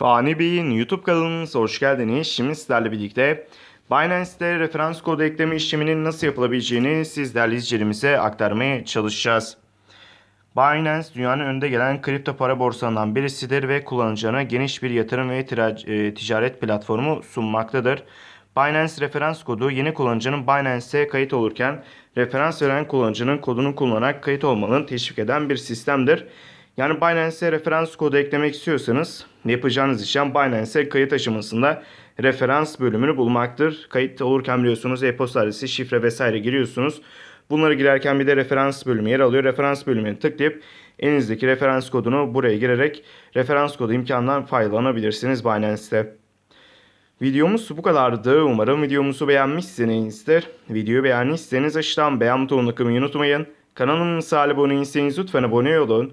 Fani Bey'in YouTube kanalımıza hoş geldiniz. Şimdi sizlerle birlikte Binance'te referans kodu ekleme işleminin nasıl yapılabileceğini sizlerle izleyicilerimize aktarmaya çalışacağız. Binance dünyanın önde gelen kripto para borsalarından birisidir ve kullanıcılarına geniş bir yatırım ve e, ticaret platformu sunmaktadır. Binance referans kodu yeni kullanıcının Binance'e kayıt olurken referans veren kullanıcının kodunu kullanarak kayıt olmanın teşvik eden bir sistemdir. Yani Binance'e referans kodu eklemek istiyorsanız yapacağınız işlem Binance'e kayıt aşamasında referans bölümünü bulmaktır. Kayıt olurken biliyorsunuz e-posta adresi, şifre vesaire giriyorsunuz. Bunları girerken bir de referans bölümü yer alıyor. Referans bölümüne tıklayıp elinizdeki referans kodunu buraya girerek referans kodu imkanından faydalanabilirsiniz Binance'te. Videomuz bu kadardı. Umarım videomuzu beğenmişsinizdir. Videoyu beğendiyseniz aşağıdan beğen butonuna tıklamayı unutmayın. Kanalımıza abone değilseniz lütfen abone olun.